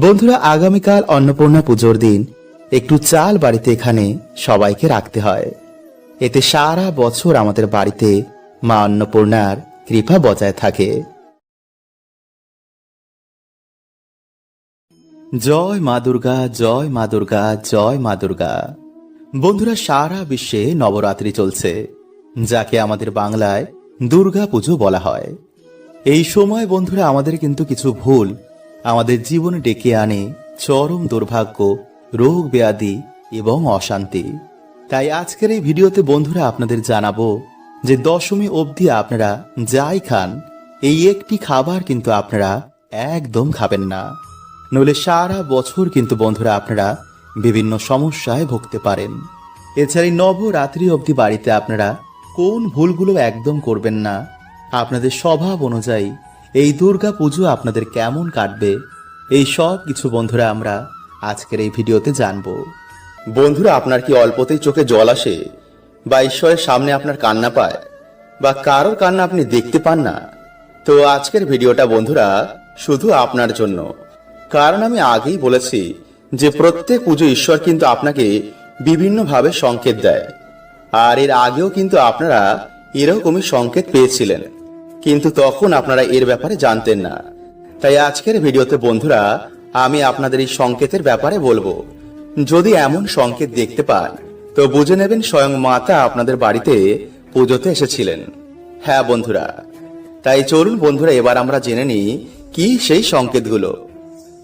বন্ধুরা, আগামীকাল অন্নপূর্ণা পুজোর দিন। একটু চাল বাড়িতে এখানে সবাইকে রাখতে হয়। এতে সারা বছর আমাদের বাড়িতে মা অন্নপূর্ণার কৃপা বজায় থাকে। জয় মা দুর্গা, জয় মা দুর্গা, জয় মা দুর্গা। বন্ধুরা, সারা বিশ্বে নবরাত্রি চলছে, যাকে আমাদের বাংলায় দুর্গা পুজো বলা হয়। এই সময় বন্ধুরা, আমাদের কিন্তু কিছু ভুল আমাদের জীবনে ডেকে আনে চরম দুর্ভাগ্য, রোগ ব্যাধি এবং অশান্তি। তাই আজকের এই ভিডিওতে বন্ধুরা আপনাদের জানাব যে দশমী অবধি আপনারা যাই খান, এই একটি খাবার কিন্তু আপনারা একদম খাবেন না। নইলে সারা বছর কিন্তু বন্ধুরা আপনারা বিভিন্ন সমস্যায় ভুগতে পারেন। এছাড়া নবরাত্রি অবধি বাড়িতে আপনারা কোন ভুলগুলো একদম করবেন না। আপনাদের স্বভাব অনুযায়ী এই দুর্গা পুজো আপনাদের কেমন কাটবে? এই সব কিছু বন্ধুরা আমরা আজকের এই ভিডিওতে জানব। বন্ধুরা, আপনার কি অল্পতেই চোখে জল আসে? বা ঈশ্বরের সামনে আপনার কান্না পায়? বা কারোর কান্না আপনি দেখতে পান না? তো আজকের ভিডিওটা বন্ধুরা, শুধু আপনার জন্য। কারণ আমি আগেই বলেছি যে প্রত্যেক পুজো ঈশ্বর কিন্তু আপনাকে বিভিন্নভাবে সংকেত দেয়। আর এর আগেও কিন্তু আপনারা এরকমই সংকেত পেয়েছিলেন। কিন্তু তখন আপনারা এর ব্যাপারে জানতেন না। তাই আজকের ভিডিওতে বন্ধুরা, আমি আপনাদের এই সংকেতের ব্যাপারে বলব। যদি এমন সংকেত দেখতে পান তো বুঝে নেবেন স্বয়ং মাতা আপনাদের বাড়িতে পুজোতে এসেছিলেন। হ্যাঁ বন্ধুরা, তাই চলুন বন্ধুরা, এবার আমরা জেনে নিই কি সেই সংকেতগুলো।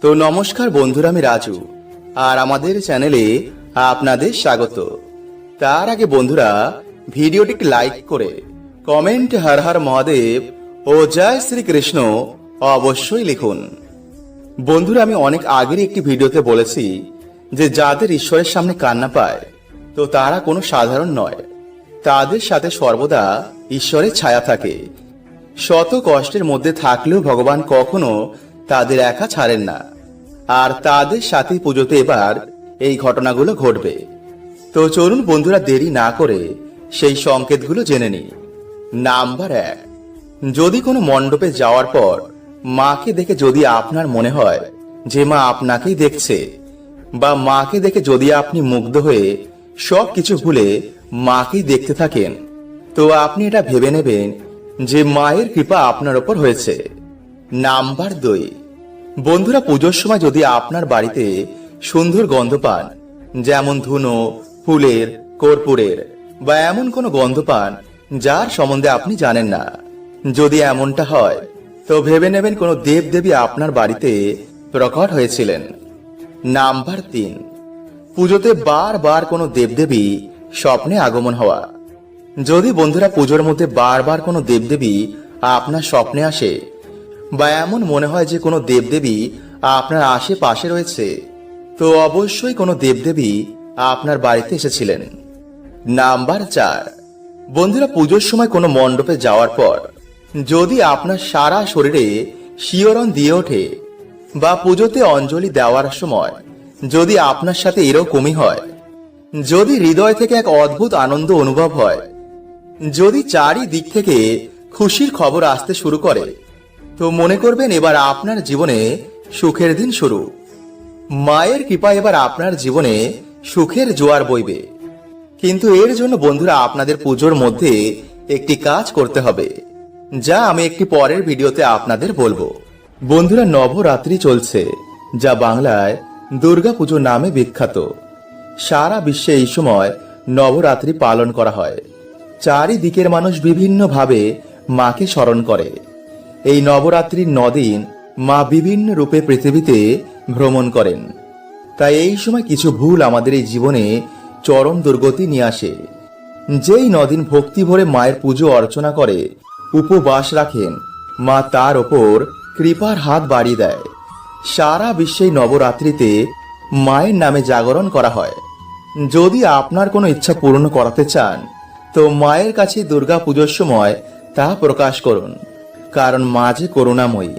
তো নমস্কার বন্ধুরা, আমি রাজু, আর আমাদের চ্যানেলে আপনাদের স্বাগত। তার আগে বন্ধুরা ভিডিওটি লাইক করে কমেন্ট হর হর মহাদেব ও জয় শ্রীকৃষ্ণ অবশ্যই লিখুন। বন্ধুরা, আমি অনেক আগের একটি ভিডিওতে বলেছি যে যাদের ঈশ্বরের সামনে কান্না পায়, তো তারা কোনো সাধারণ নয়। তাদের সাথে সর্বদা ঈশ্বরের ছায়া থাকে। শত কষ্টের মধ্যে থাকলেও ভগবান কখনো তাদের একা ছাড়েন না। আর তাদের সাথে পুজোতে এবার এই ঘটনাগুলো ঘটবে। তো চলুন বন্ধুরা, দেরি না করে সেই সংকেতগুলো জেনে নিই। নাম্বার এক, যদি কোনো মণ্ডপে যাওয়ার পর মাকে দেখে যদি আপনার মনে হয় যে মা আপনাকেই দেখছে বা মাকে দেখে যদি আপনি মুগ্ধ হয়ে সব কিছু ভুলে মাকেই দেখতে থাকেন, তো আপনি এটা ভেবে নেবেন যে মায়ের কৃপা আপনার ওপর হয়েছে। নাম্বার দুই, বন্ধুরা পুজোর সময় যদি আপনার বাড়িতে সুন্দর গন্ধ পান, যেমন ধুনো, ফুলের, কর্পূরের বা এমন কোনো গন্ধ পান যার সম্বন্ধে আপনি জানেন না। যদি এমনটা হয়, তো ভেবে নেবেন কোনো দেবদেবী আপনার বাড়িতে প্রকট হয়েছিলেন। নাম্বার তিন, পুজোতে বারবার কোনো দেবদেবী স্বপ্নে আগমন হওয়া। যদি বন্ধুরা পুজোর মধ্যে বারবার কোনো দেবদেবী আপনার স্বপ্নে আসে, বা এমন মনে হয় যে কোনো দেবদেবী আপনার আশেপাশে রয়েছে, তো অবশ্যই কোনো দেবদেবী আপনার বাড়িতে এসেছিলেন। নাম্বার চার বন্ধুরা, পুজোর সময় কোনো মণ্ডপে যাওয়ার পর যদি আপনার সারা শরীরে শিওরণ দিয়ে ওঠে বা পুজোতে অঞ্জলি দেওয়ার সময় যদি আপনার সাথে এরও এরকমই হয়, যদি হৃদয় থেকে এক অদ্ভুত আনন্দ অনুভব হয়, যদি চারিদিক থেকে খুশির খবর আসতে শুরু করে, তো মনে করবেন এবার আপনার জীবনে সুখের দিন শুরু। মায়ের কৃপা এবার আপনার জীবনে সুখের জোয়ার বইবে। কিন্তু এর জন্য বন্ধুরা আপনাদের পুজোর মধ্যে একটি কাজ করতে হবে, যা আমি একটি পরের ভিডিওতে আপনাদের বলব। বন্ধুরা, নবরাত্রি চলছে, যা বাংলায় দুর্গা পুজো নামে বিখ্যাত। সারা বিশ্বে এই সময় নবরাত্রি পালন করা হয়। চারিদিকের মানুষ বিভিন্নভাবে মাকে স্মরণ করে। এই নবরাত্রির নদিন মা বিভিন্ন রূপে পৃথিবীতে ভ্রমণ করেন। তাই এই সময় কিছু ভুল আমাদের এই জীবনে চরম দুর্গতি নিয়ে আসে। যেই নদিন ভক্তি ভরে মায়ের পুজো অর্চনা করে, উপবাস রাখেন, মা তার ওপর কৃপার হাত বাড়িয়ে দেয়। সারা বিশ্বে নবরাত্রিতে মায়ের নামে জাগরণ করা হয়। যদি আপনার কোনো ইচ্ছা পূরণ করাতে চান, তো মায়ের কাছে দুর্গা পুজোর সময় তা প্রকাশ করুন। কারণ মা যে করুণাময়ী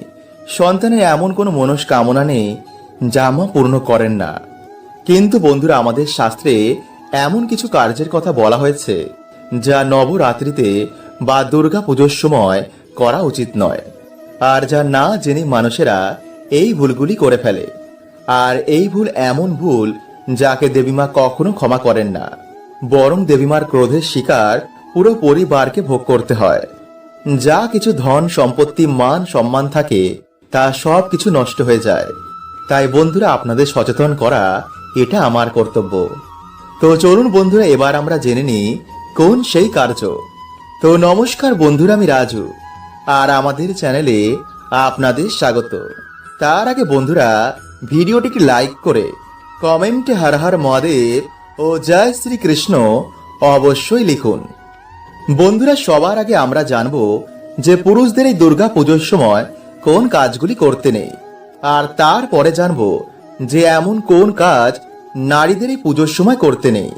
সন্তানের এমন কোনো মনস্কামনা নেই যা মা পূর্ণ করেন না। কিন্তু বন্ধুরা, আমাদের শাস্ত্রে এমন কিছু কার্যের কথা বলা হয়েছে, যা নবরাত্রিতে বা দুর্গা পুজোর সময় করা উচিত নয়, আর যা না জেনে মানুষেরা এই ভুলগুলি করে ফেলে, আর এই ভুল এমন ভুল যাকে দেবীমা কখনো ক্ষমা করেন না, বরং দেবীমার ক্রোধের শিকার পুরো পরিবারকে ভোগ করতে হয়। যা কিছু ধন, সম্পত্তি, মান, সম্মান থাকে, তা সব কিছু নষ্ট হয়ে যায়। তাই বন্ধুরা, আপনাদের সচেতন করা এটা আমার কর্তব্য। তো চলুন বন্ধুরা, এবার আমরা জেনে নিই কোন সেই কার্য। তো নমস্কার বন্ধুরা, আমি রাজু, আর আমাদের চ্যানেলে আপনাদের স্বাগত। তার আগে বন্ধুরা, ভিডিওটিকে লাইক করে কমেন্টে হর হর মহাদেব ও জয় শ্রীকৃষ্ণ অবশ্যই লিখুন। বন্ধুরা, সবার আগে আমরা জানব যে পুরুষদের এই দুর্গা পুজোর সময় কোন কাজগুলি করতে নেই। আর তারপরে জানব যে এমন কোন কাজ নারীদের এই পুজোর সময় করতে নেই।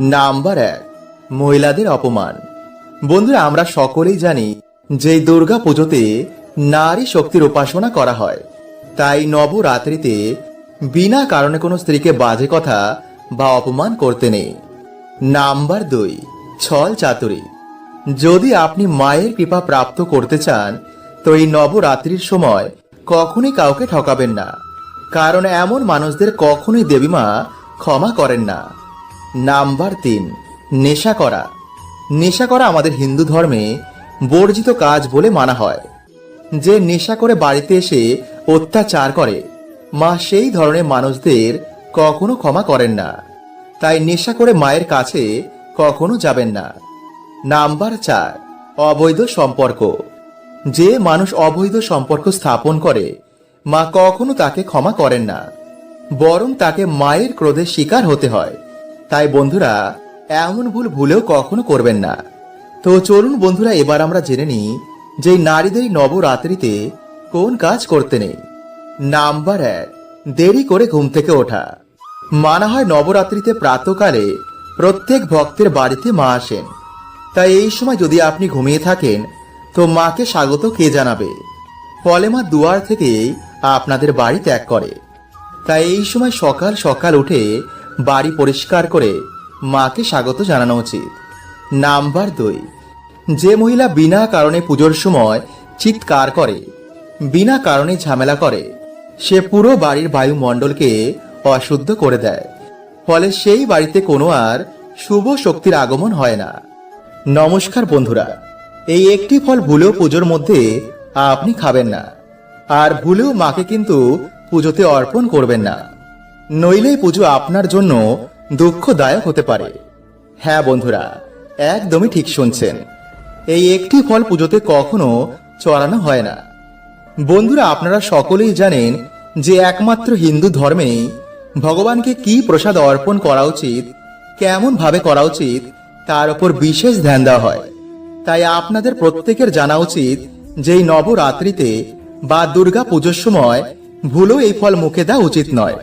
নাম্বার এক, মহিলাদের অপমান। বন্ধুরা, আমরা সকলেই জানি যে দুর্গা পুজোতে নারী শক্তির উপাসনা করা হয়। তাই নবরাত্রিতে বিনা কারণে কোনো স্ত্রীকে বাজে কথা বা অপমান করতে নেই। নাম্বার দুই, ছল চাতুরি। যদি আপনি মায়ের কৃপা প্রাপ্ত করতে চান, তো এই নবরাত্রির সময় কখনই কাউকে ঠকাবেন না। কারণ এমন মানুষদের কখনোই দেবীমা ক্ষমা করেন না। নাম্বার তিন, নেশা করা। নেশা করা আমাদের হিন্দু ধর্মে বর্জিত কাজ বলে মানা হয়। যে নেশা করে বাড়িতে এসে অত্যাচার করে, মা সেই ধরনের মানুষদের কখনো ক্ষমা করেন না। তাই নেশা করে মায়ের কাছে কখনো যাবেন না। নাম্বার চার, অবৈধ সম্পর্ক। যে মানুষ অবৈধ সম্পর্ক স্থাপন করে মা কখনো তাকে ক্ষমা করেন না। বরং তাকে মায়ের ক্রোধের শিকার হতে হয়। তাই বন্ধুরা, এমন ভুল ভুলেও কখনো করবেন না। তো চলুন বন্ধুরা, এবার আমরা জেনে নিই যে নারীদের নবরাত্রিতে কোন কাজ করতে নেই। নাম্বার এক, দেরি করে ঘুম থেকে ওঠা। মানা হয় নবরাত্রিতে প্রাতকালে প্রত্যেক ভক্তের বাড়িতে মা আসেন। তাই এই সময় যদি আপনি ঘুমিয়ে থাকেন, তো মাকে স্বাগত কে জানাবে? ফলে মা দুয়ার থেকেই আপনাদের বাড়ি ত্যাগ করে। তাই এই সময় সকাল সকাল উঠে বাড়ি পরিষ্কার করে মাকে স্বাগত জানানো উচিত। নাম্বার দুই, যে মহিলা বিনা কারণে পুজোর সময় চিৎকার করে, বিনা কারণে ঝামেলা করে, সে পুরো বাড়ির বায়ুমণ্ডলকে অশুদ্ধ করে দেয়। ফলে সেই বাড়িতে কোনো আর শুভ শক্তির আগমন হয় না। নমস্কার বন্ধুরা, এই একটি ফল ভুলেও পুজোর মধ্যে আপনি খাবেন না। আর ভুলেও মাকে কিন্তু পুজোতে অর্পণ করবেন না। নইলে এই পুজো আপনার জন্য দুঃখদায়ক হতে পারে। হ্যাঁ বন্ধুরা, একদমই ঠিক শুনছেন। এই একটি ফল পুজোতে কখনো চড়ানো হয় না। বন্ধুরা, আপনারা সকলেই জানেন যে একমাত্র হিন্দু ধর্মেই ভগবানকে কি প্রসাদ অর্পণ করা উচিত কেমন ভাবে করা উচিত, তার উপর বিশেষ ধ্যান দেওয়া হয়। তাই আপনাদের প্রত্যেকের জানা উচিত যে নবরাত্রিতে বা দুর্গা পুজোর সময় ভুলেও এই ফল মুখে দেওয়া উচিত নয়।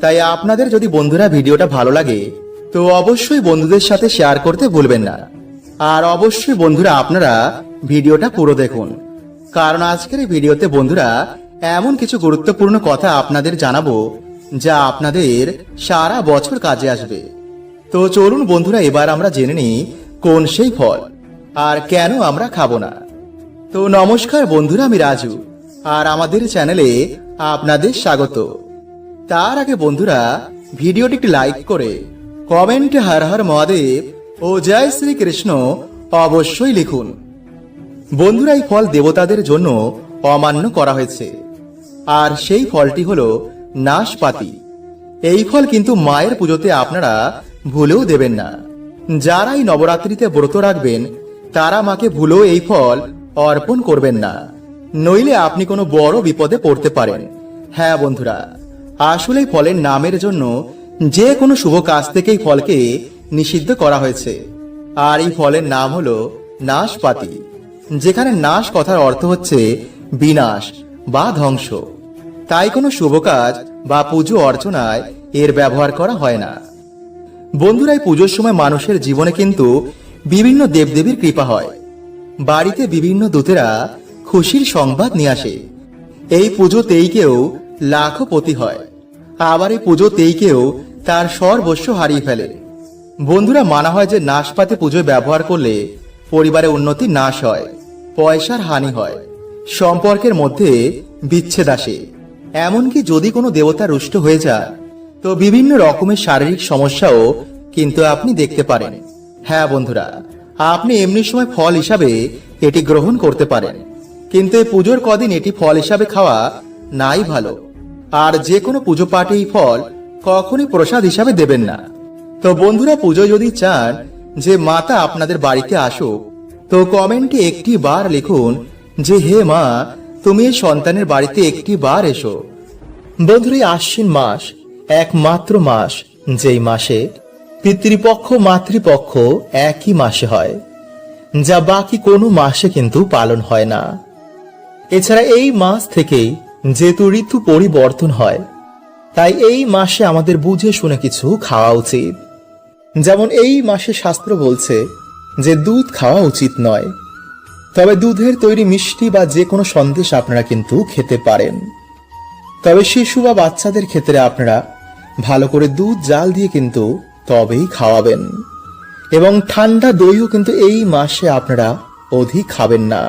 তাই আপনাদের যদি বন্ধুরা ভিডিওটা ভালো লাগে, তো অবশ্যই বন্ধুদের সাথে শেয়ার করতে ভুলবেন না। আর অবশ্যই বন্ধুরা আপনারা ভিডিওটা পুরো দেখুন। কারণ আজকের এই ভিডিওতে বন্ধুরা এমন কিছু গুরুত্বপূর্ণ কথা আপনাদের জানাব, যা আপনাদের সারা বছর কাজে আসবে। তো চলুন বন্ধুরা, এবার আমরা জেনে নিই কোন সেই ফল, আর কেন আমরা খাব না। তো নমস্কার বন্ধুরা, আমি রাজু। আর আমাদের চ্যানেলে আপনাদের স্বাগত। তার আগে বন্ধুরা, ভিডিওটি একটি লাইক করে, কমেন্টে হর হর মহাদেব ও জয় শ্রীকৃষ্ণ অবশ্যই লিখুন। বন্ধুরা, এই ফল দেবতাদের জন্য অমান্য করা হয়েছে। আর সেই ফলটি হলো নাশপাতি। এই ফল কিন্তু মায়ের পুজোতে আপনারা ভুলেও দেবেন না। যারাই নবরাত্রিতে ব্রত রাখবেন, তারা মাকে ভুলেও এই ফল অর্পণ করবেন না। নইলে আপনি কোনো বড় বিপদে পড়তে পারেন। হ্যাঁ বন্ধুরা আসলে ফলের নামের জন্য যে কোনো শুভ কাজ থেকে ফলকে নিষিদ্ধ করা হয়েছে। আর এই ফলের নাম হলো নাশপাতি, যেখানে নাশ কথার অর্থ হচ্ছে বিনাশ বা ধ্বংস। তাই কোনো শুভ কাজ বা পুজো অর্চনায় এর ব্যবহার করা হয় না। বন্ধুরা, এই পুজোর সময় মানুষের জীবনে কিন্তু বিভিন্ন দেবদেবীর কৃপা হয়। বাড়িতে বিভিন্ন দূতেরা খুশির সংবাদ নিয়ে আসে। এই পুজোতেই কেউ লাখপতি হয়। আবার এই পুজোতেই কেউ তার সর্বস্ব হারিয়ে ফেলে। বন্ধুরা, মানা হয় যে নাশপাতি পুজোয় ব্যবহার করলে পরিবারে উন্নতি নাশ হয়, পয়সার হানি হয়, সম্পর্কের মধ্যে বিচ্ছেদ আসে। এমনকি যদি কোনো দেবতা রুষ্ট হয়ে যায়, তো বিভিন্ন রকমের শারীরিক সমস্যাও কিন্তু আপনি দেখতে পারেন। হ্যাঁ বন্ধুরা, আপনি এমনি সময় ফল হিসাবে এটি গ্রহণ করতে পারেন। কিন্তু এই পুজোর কদিন এটি ফল হিসাবে খাওয়া নাই ভালো। আর যে কোনো পুজো পাঠে এই ফল কখনই প্রসাদ হিসাবে দেবেন না। তো বন্ধুরা, পুজো যদি চান, যে মাতা আপনাদের বাড়িতে আসুক, তো কমেন্টে একটি বার লিখুন যে, হে মা, তুমি এই সন্তানের বাড়িতে একটি বার এসো। বন্ধুরা আশ্বিন মাস একমাত্র মাস, যেই মাসে পিতৃপক্ষ, মাতৃপক্ষ একই মাসে হয়, যা বাকি কোনো মাসে কিন্তু পালন হয় না। এছাড়া এই মাস থেকেই যেহেতু ঋতু পরিবর্তন হয়, তাই এই মাসে আমাদের বুঝে শুনে কিছু খাওয়া উচিত। যেমন এই মাসে শাস্ত্র বলছে যে দুধ খাওয়া উচিত নয়, তবে দুধের তৈরি মিষ্টি বা যে কোনো সন্দেশ আপনারা কিন্তু খেতে পারেন। তবে শিশু বা বাচ্চাদের ক্ষেত্রে আপনারা ভালো করে দুধ, জাল দিয়ে কিন্তু তবেই খাওয়াবেন। এবং ঠান্ডা দইও কিন্তু এই মাসে আপনারা অধিক খাবেন না।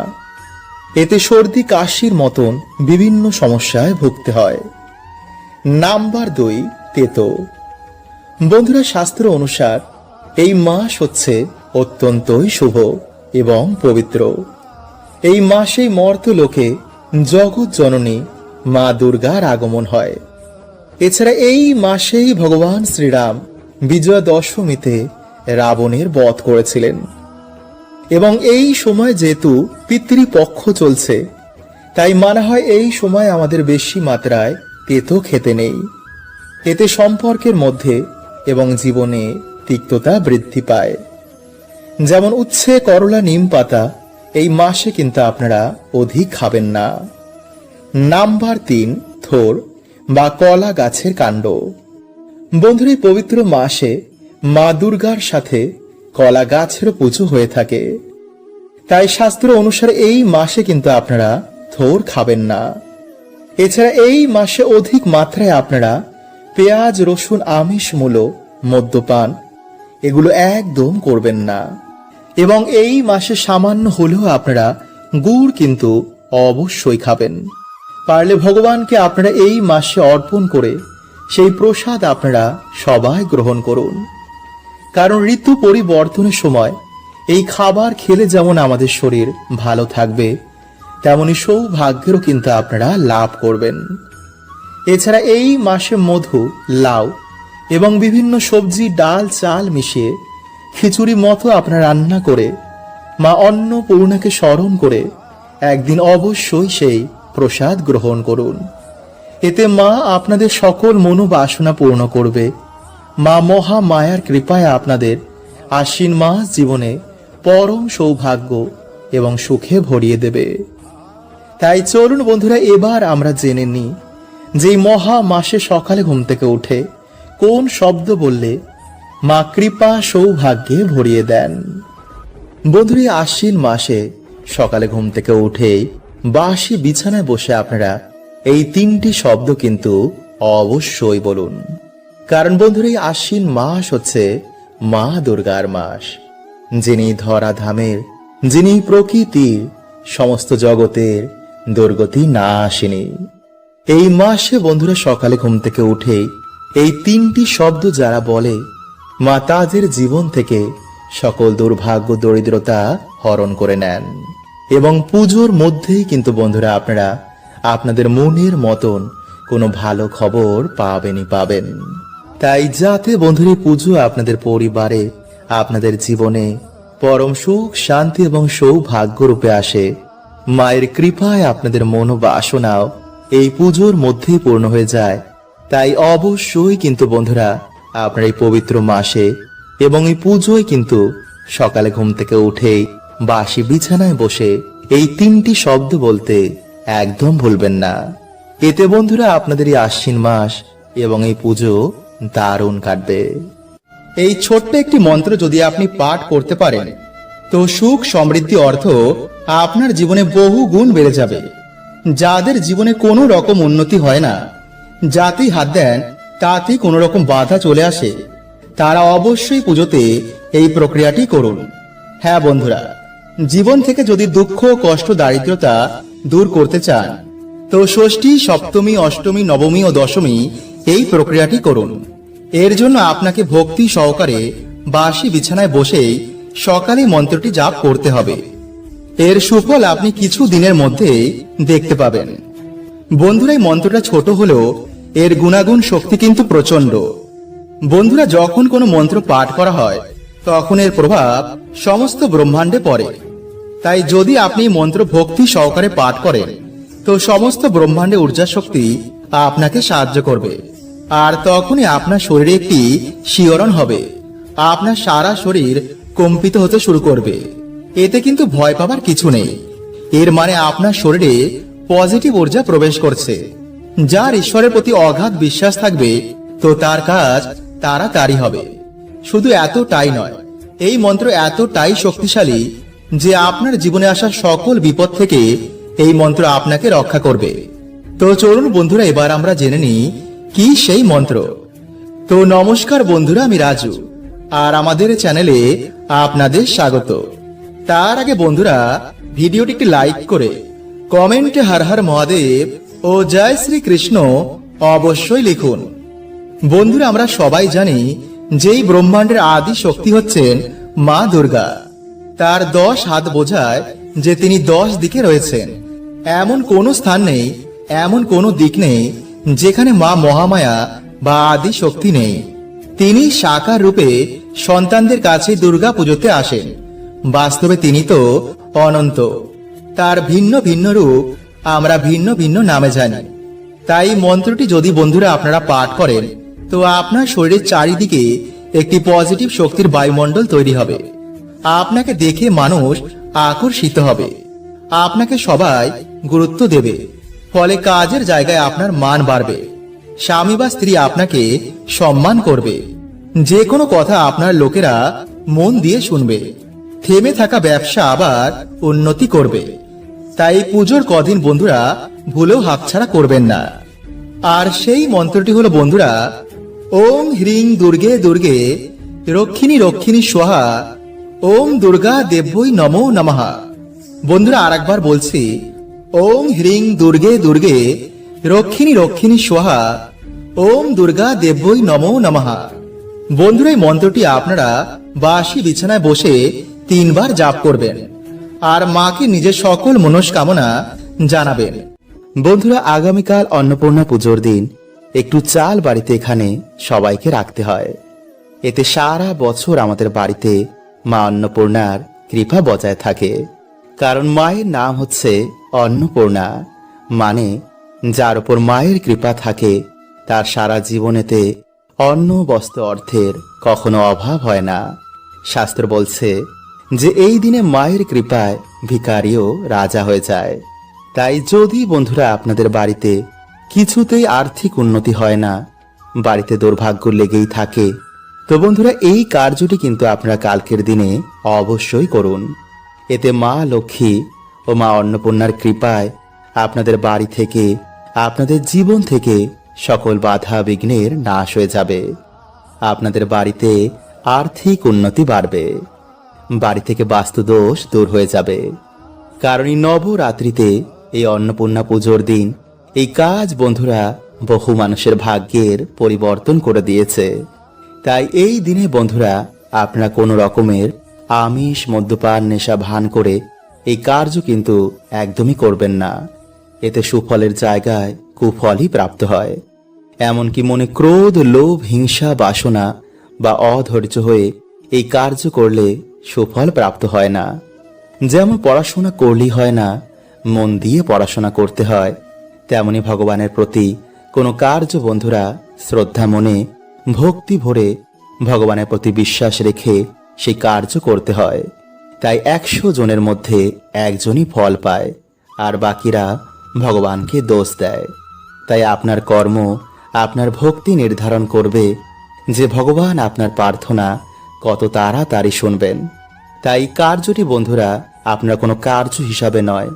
এতে সর্দি কাশির মতন বিভিন্ন সমস্যায় ভুগতে হয়। নাম্বার দুই, তেতো। বন্ধুরা, শাস্ত্র অনুসার এই মাস হচ্ছে অত্যন্তই শুভ এবং পবিত্র। এই মাসেই মর্ত লোকে জগৎ জননী মা দুর্গার আগমন হয়। এছাড়া এই মাসেই ভগবান শ্রীরাম বিজয়া দশমীতে রাবণের বধ করেছিলেন। এবং এই সময় যেহেতু পিতৃপক্ষ চলছে, তাই মানা হয় এই সময় আমাদের বেশি মাত্রায় তেতো খেতে নেই। এতে সম্পর্কের মধ্যে এবং জীবনে তিক্ততা বৃদ্ধি পায়। যেমন উচ্ছে, করলা, নিম পাতা এই মাসে কিন্তু আপনারা অধিক খাবেন না। নাম্বার তিন, থোর বা কলা গাছের কাণ্ড। বন্ধুর, এই পবিত্র মাসে মা দুর্গার সাথে কলা গাছেরও পুজো হয়ে থাকে। তাই শাস্ত্র অনুসারে এই মাসে কিন্তু আপনারা থোর খাবেন না। এছাড়া এই মাসে অধিক মাত্রায় আপনারা পেঁয়াজ, রসুন, আমিষ মূলো, মদ্যপান, এগুলো একদম করবেন না। এবং এই মাসে সামান্য হলেও আপনারা গুড় কিন্তু অবশ্যই খাবেন। পারলে ভগবানকে আপনারা এই মাসে অর্পণ করে সেই প্রসাদ আপনারা সবাই গ্রহণ করুন। কারণ ঋতু পরিবর্তনের সময় এই খাবার খেলে যেমন আমাদের শরীর ভালো থাকবে, তেমনি সৌভাগ্যেরও কিন্তু আপনারা লাভ করবেন। এছাড়া এই মাসে মধু, লাউ এবং বিভিন্ন সবজি, ডাল, চাল মিশিয়ে খিচুড়ি মতো আপনার রান্না করে মা অন্নপূর্ণাকে স্মরণ করে একদিন অবশ্যই সেই প্রসাদ গ্রহণ করুন। এতে মা আপনাদের সকল মনোবাসনা পূর্ণ করবে মা মহা মায়ার কৃপায় আপনাদের আশ্বিন মাস জীবনে পরম সৌভাগ্য এবং সুখে ভরিয়ে দেবে। তাই চলুন বন্ধুরা, এবার আমরা জেনে নিই যে মহা মাসে সকালে ঘুম থেকে উঠে কোন শব্দ বললে মা কৃপা সৌভাগ্যে ভরিয়ে দেন। বন্ধুরা আশ্বিন মাসে সকালে ঘুম থেকে উঠেই বাসি বিছানায় বসে আপনারা এই তিনটি শব্দ কিন্তু অবশ্যই বলুন। কারণ বন্ধুরা, এই আশ্বিন মাস হচ্ছে মা দুর্গার মাস। যিনি ধরা ধামের যিনি প্রকৃতির, সমস্ত জগতের দুর্গতি না আসেনি এই মাসে বন্ধুরা, সকালে ঘুম থেকে উঠেই এই তিনটি শব্দ যারা বলে, মা তাদের জীবন থেকে সকল দুর্ভাগ্য, দরিদ্রতা হরণ করে নেন। এবং পুজোর মধ্যেই কিন্তু বন্ধুরা, আপনারা আপনাদের মনের মতন কোনো ভালো খবর পাবেনই পাবেন। তাই যাতে বন্ধুরা পুজো আপনাদের পরিবারে, আপনাদের জীবনে পরম সুখ, শান্তি এবং সৌভাগ্য রূপে আসে। মায়ের কৃপায় আপনাদের মনোবাসনাও এই পুজোর মধ্যেই পূর্ণ হয়ে যায়। তাই অবশ্যই কিন্তু বন্ধুরা, আপনার এই পবিত্র মাসে এবং এই পুজোয় কিন্তু সকালে ঘুম থেকে উঠেই বাসি বিছানায় বসে এই তিনটি শব্দ বলতে একদম ভুলবেন না। এতে বন্ধুরা আপনাদের এই আশ্বিন মাস এবং এই পুজো দারুণ কাটবে। এই ছোট্ট একটি মন্ত্র যদি আপনি পাঠ করতে পারেন, তো সুখ, সমৃদ্ধি, অর্থ আপনার জীবনে বহু গুণ বেড়ে যাবে। যাদের জীবনে কোনো রকম উন্নতি হয় না, যাতেই হাত দেন, তাতেই কোনো রকম বাধা চলে আসে, তারা অবশ্যই পুজোতে এই প্রক্রিয়াটি করুন। হ্যাঁ বন্ধুরা, জীবন থেকে যদি দুঃখ, কষ্ট, দারিদ্রতা দূর করতে চান, তো ষষ্ঠী, সপ্তমী, অষ্টমী, নবমী ও দশমী এই প্রক্রিয়াটি করুন। এর জন্য আপনাকে ভক্তি সহকারে বাসি বিছানায় বসেই সকালে মন্ত্রটি জাপ করতে হবে। এর সুফল আপনি কিছু দিনের মধ্যে দেখতে পাবেন। বন্ধুরা, এই মন্ত্রটা ছোট হলেও এর গুণাগুণ শক্তি কিন্তু প্রচণ্ড বন্ধুরা, যখন কোনো মন্ত্র পাঠ করা হয়, তখন এর প্রভাব সমস্ত ব্রহ্মাণ্ডে পড়ে। তাই যদি আপনি মন্ত্র ভক্তি সহকারে পাঠ করেন, তো সমস্ত ব্রহ্মাণ্ডে ঊর্জা শক্তি আপনাকে সাহায্য করবে। আর তখনই আপনার শরীরে একটি শিহরণ হবে। আপনার সারা শরীর কম্পিত হতে শুরু করবে। এতে কিন্তু ভয় পাবার কিছু নেই। এর মানে আপনার শরীরে পজিটিভ ঊর্জা প্রবেশ করছে। যার ঈশ্বরের প্রতি অগাধ বিশ্বাস থাকবে, তো তার কাজ তারা তাড়াতাড়ি হবে। শুধু এতটাই নয়, এই মন্ত্র এতটাই শক্তিশালী যে আপনার জীবনে আসা সকল বিপদ থেকে এই মন্ত্র আপনাকে রক্ষা করবে। তো চলুন বন্ধুরা, এবার আমরা জেনে নিই কি সেই মন্ত্র? তো নমস্কার বন্ধুরা, আমি রাজু, আর আমাদের চ্যানেলে আপনাদের স্বাগত। তার আগে বন্ধুরা, ভিডিওটি একটি লাইক করে কমেন্টে হর হর মহাদেব ও জয় শ্রী কৃষ্ণ অবশ্যই লিখুন। বন্ধুরা, আমরা সবাই জানি যেই ব্রহ্মাণ্ডের আদি শক্তি হচ্ছেন মা দুর্গা। তার দশ হাত বোঝায় যে তিনি দশ দিকে রয়েছেন। এমন কোনো স্থান নেই, এমন কোনো দিক নেই যেখানে মা মহামায়া বা আদি শক্তি নেই, তিনি সাকার রূপে সন্তানদের কাছে দুর্গা পুজোতে আসেন। বাস্তবে তিনি তো অনন্ত। তার ভিন্ন ভিন্ন রূপ আমরা ভিন্ন ভিন্ন নামে জানি। তাই মন্ত্রটি যদি বন্ধুরা আপনারা পাঠ করেন, তো আপনার শরীরের চারিদিকে একটি পজিটিভ শক্তির বায়ুমণ্ডল তৈরি হবে। আপনাকে দেখে মানুষ আকর্ষিত হবে। আপনাকে সবাই গুরুত্ব দেবে। ফলে কাজের জায়গায় আপনার মান বাড়বে। স্বামী বা স্ত্রী আপনাকে সম্মান করবে। যে কোনো কথা আপনার লোকেরা মন দিয়ে শুনবে। থেমে থাকা ব্যবসা আবার উন্নতি করবে। তাই পুজোর কদিন বন্ধুরা ভুলেও হাতছাড়া করবেন না। আর সেই মন্ত্রটি হলো, বন্ধুরা, ওম হ্রিং দুর্গে দুর্গে, রক্ষিণী রক্ষিণী সোহা, ওম দুর্গা দেব্যই নমো নমহা বন্ধুরা, আরেকবার বলছি ওম হ্রিং দুর্গে দুর্গে, রক্ষিণী রক্ষিণী সোহা, ওম দুর্গা দেব্যই নমো নমঃ। বন্ধুরা, এই মন্ত্রটি আপনারা বাসি বিছানায় বসে তিনবার জাপ করবেন আর মাকে নিজের সকল মনস্কামনা জানাবেন। বন্ধুরা, আগামীকাল অন্নপূর্ণা পুজোর দিন, একটু চাল বাড়িতে এখানে সবাইকে রাখতে হয়। এতে সারা বছর আমাদের বাড়িতে মা অন্নপূর্ণার কৃপা বজায় থাকে। কারণ মায়ের নাম হচ্ছে অন্নপূর্ণা মানে যার উপর মায়ের কৃপা থাকে, তার সারা জীবনেতে অন্ন বস্ত্র অর্থের কখনো অভাব হয় না। শাস্ত্র বলছে যে এই দিনে মায়ের কৃপায় ভিকারিও রাজা হয়ে যায়। তাই যদি বন্ধুরা আপনাদের বাড়িতে কিছুতেই আর্থিক উন্নতি হয় না, বাড়িতে দুর্ভাগ্য লেগেই থাকে, তো বন্ধুরা এই কার্যটি কিন্তু আপনারা কালকের দিনে অবশ্যই করুন। এতে মা লক্ষ্মী ও মা অন্নপূর্ণার কৃপায় আপনাদের বাড়ি থেকে, আপনাদের জীবন থেকে সকল বাধা বিঘ্নের নাশ হয়ে যাবে। আপনাদের বাড়িতে আর্থিক উন্নতি বাড়বে। বাড়ি থেকে বাস্তুদোষ দূর হয়ে যাবে। কারণ এই নবরাত্রিতে এই অন্নপূর্ণা পুজোর দিন এই কাজ বন্ধুরা বহু মানুষের ভাগ্যের পরিবর্তন করে দিয়েছে। তাই এই দিনে বন্ধুরা আপনারা কোনো রকমের আমিষ, মদ্যপান, নেশা, ভান করে এই কার্য কিন্তু একদমই করবেন না। এতে সুফলের জায়গায় কুফলই প্রাপ্ত হয়। এমনকি মনে ক্রোধ, লোভ, হিংসা, বাসনা বা অধৈর্য হয়ে এই কার্য করলে সুফল প্রাপ্ত হয় না। যেমন পড়াশোনা করলেই হয় না, মন দিয়ে পড়াশোনা করতে হয়, তেমনি ভগবানের প্রতি কোনো কার্য বন্ধুরা শ্রদ্ধা মনে ভক্তি ভরে ভগবানের প্রতি বিশ্বাস রেখে সেই কার্য করতে হয়। তাই একশো জনের মধ্যে একজনই ফল পায়, আর বাকিরা ভগবানকে দোষ দেয়। তাই আপনার কর্ম, আপনার ভক্তি নির্ধারণ করবে যে ভগবান আপনার প্রার্থনা কত তাড়াতাড়ি শুনবেন। তাই কার্যটি বন্ধুরা আপনার কোনো কার্য হিসাবে নয়,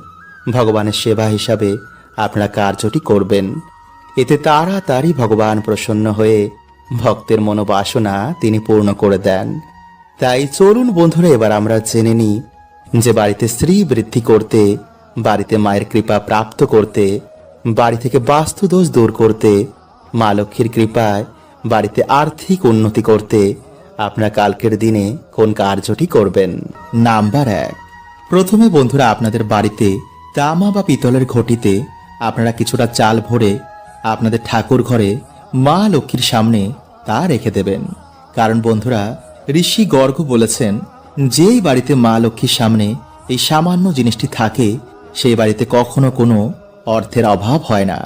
ভগবানের সেবা হিসাবে আপনারা কার্যটি করবেন। এতে তাড়াতাড়ি ভগবান প্রসন্ন হয়ে ভক্তের মনোবাসনা তিনি পূর্ণ করে দেন। তাই চলুন বন্ধুরা, এবার আমরা জেনে নিই যে বাড়িতে স্ত্রী বৃদ্ধি করতে, বাড়িতে মায়ের কৃপা প্রাপ্ত করতে, বাড়ি থেকে বাস্তুদোষ দূর করতে, মা লক্ষ্মীর কৃপায় বাড়িতে আর্থিক উন্নতি করতে আপনারা কালকের দিনে কোন কার্যটি করবেন? নাম্বার এক। প্রথমে বন্ধুরা, আপনাদের বাড়িতে তামা বা পিতলের ঘটিতে আপনারা কিছুটা চাল ভরে আপনাদের ঠাকুর ঘরে মা লক্ষ্মীর সামনে তা রেখে দেবেন। কারণ বন্ধুরা ঋষি গর্গ বলেছেন, যেই বাড়িতে মা লক্ষ্মীর সামনে এই সামান্য জিনিসটি থাকে সেই বাড়িতে কখনো কোনো অর্থের অভাব হয় না।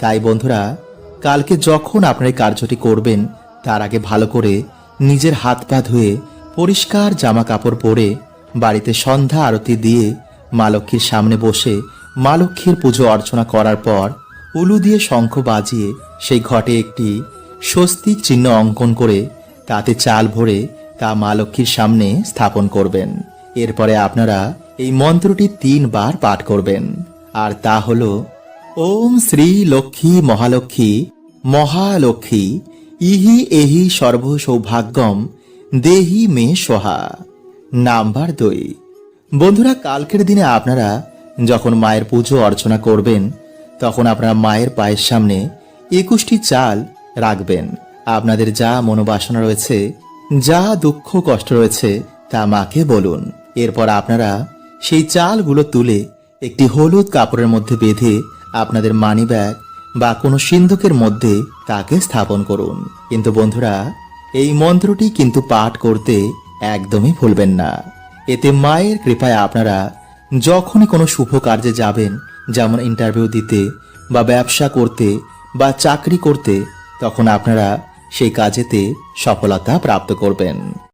তাই বন্ধুরা, কালকে যখন আপনার কার্যটি করবেন, তার আগে ভালো করে নিজের হাত পা ধুয়ে পরিষ্কার জামা কাপড় পরে বাড়িতে সন্ধ্যা আরতি দিয়ে মা লক্ষ্মীর সামনে বসে মা লক্ষ্মীর পুজো অর্চনা করার পর উলু দিয়ে শঙ্খ বাজিয়ে সেই ঘটে একটি স্বস্তিক চিহ্ন অঙ্কন করে তাতে চাল ভরে তা মা লক্ষ্মীর সামনে স্থাপন করবেন। এরপরে আপনারা এই মন্ত্রটি তিনবার পাঠ করবেন। আর তা হল, ওম শ্রী লক্ষ্মী মহালক্ষ্মী মহালক্ষ্মী, ইহি এহি সর্ব সৌভাগ্যম দেহি মে সোহা। নাম্বার দুই। বন্ধুরা, কালকের দিনে আপনারা যখন মায়ের পুজো অর্চনা করবেন, তখন আপনারা মায়ের পায়ের সামনে একুশটি চাল রাখবেন। আপনাদের যা মনোবাসনা রয়েছে যা দুঃখ কষ্ট রয়েছে তা মাকে বলুন। এরপর আপনারা সেই চালগুলো তুলে একটি হলুদ কাপড়ের মধ্যে বেঁধে আপনাদের মানি ব্যাগ বা কোনো সিন্ধুকের মধ্যে তাকে স্থাপন করুন। কিন্তু বন্ধুরা, এই মন্ত্রটি কিন্তু পাঠ করতে একদমই ভুলবেন না। এতে মায়ের কৃপায় আপনারা যখনই কোনো শুভ কার্যে যাবেন, যেমন ইন্টারভিউ দিতে বা ব্যবসা করতে বা চাকরি করতে, তখন আপনারা সেই কাজেতে সফলতা প্রাপ্ত করবেন।